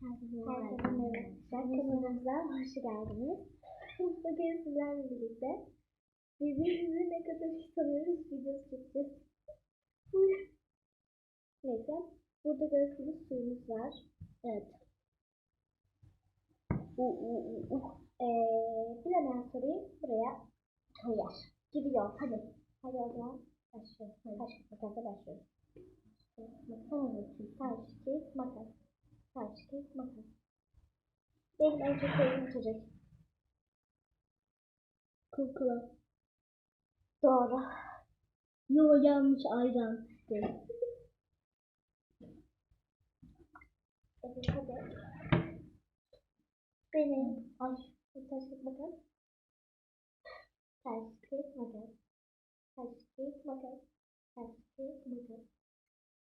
Herkese merhaba. Kanalımıza hoş geldiniz. Bugün sizlerle birlikte birbirimizi ne kadar iyi tanıyoruz videosu çekeceğiz. Neyse. Burada gördüğünüz suyumuz var. Evet. U, u, u, u. Ee, bilemeyen soruyu buraya koyar. Giriyor. Hadi. Kağıt, makas. Benim en çok sevdiğim içecek. Kukla. Doğru. Yo yanlış ayran. Evet hadi. Benim. Ay. kağıt, makas. Taş, kağıt, makas. Taş, kağıt, makas.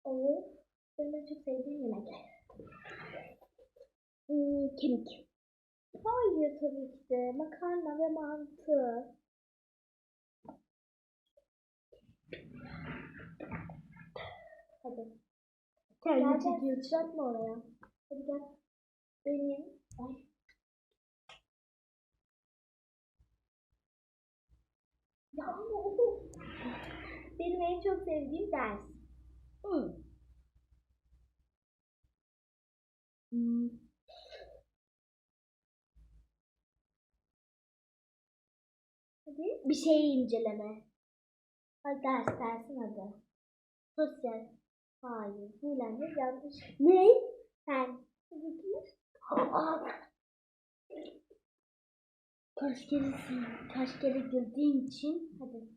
O benim en çok sevdiğim yemek. Hmm, kemik. Hayır tabii ki de. Makarna ve mantı. Hadi. Kendini çekiyor. Sıçratma oraya. Hadi gel. Benim. Ay. Ya ama o. Benim en çok sevdiğim ders. Hı. Hmm. Hadi. Bir şeyi inceleme. Hadi ders dersin adı. Sosyal. Hayır. Buğulendir yanlış. Ne? Sen. Hadi Kaç kere kaç kere girdiğim için Hadi.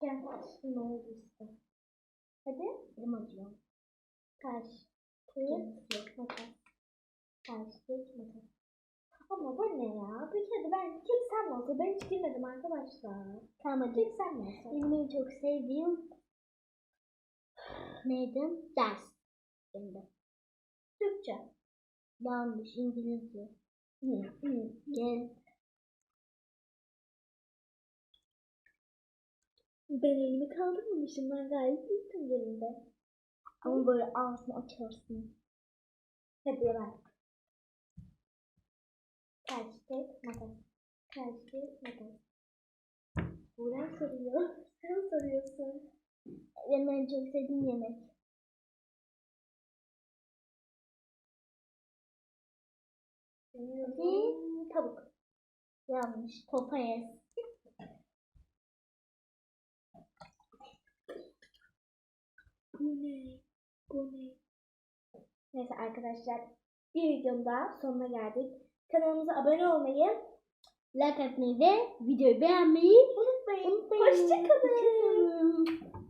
Gel. Ne oldu işte. Hadi. elim acıyor. Kaş. Kıyık. Makas. Kaş. Kıyık. Makas. Ama bu ne ya? Bir kere ben kim sen mi olsa ben hiç girmedim arkadaşlar. Tamam hadi. Kim sen mi olsa? Benim en çok sevdiğim neydi? Ders. Şimdi. Türkçe. Yanlış İngilizce. Gel. Ben elimi kaldırmamışım. Ben gayet iyiydim yerinde. Ama böyle ağzını açarsın. Hadi bak. Tek makas. Buğra soruyor. Sen soruyorsun. Benim en çok sevdiğim yemek. Benim tavuk. Yanlış. Papayas. Bu ne? Bu ne? Neyse arkadaşlar. Bir videonun daha sonuna geldik. Kanalımıza abone olmayı Like atmayı ve videoyu beğenmeyi unutmayın. unutmayın. Hoşçakalın. Hoşçakalın.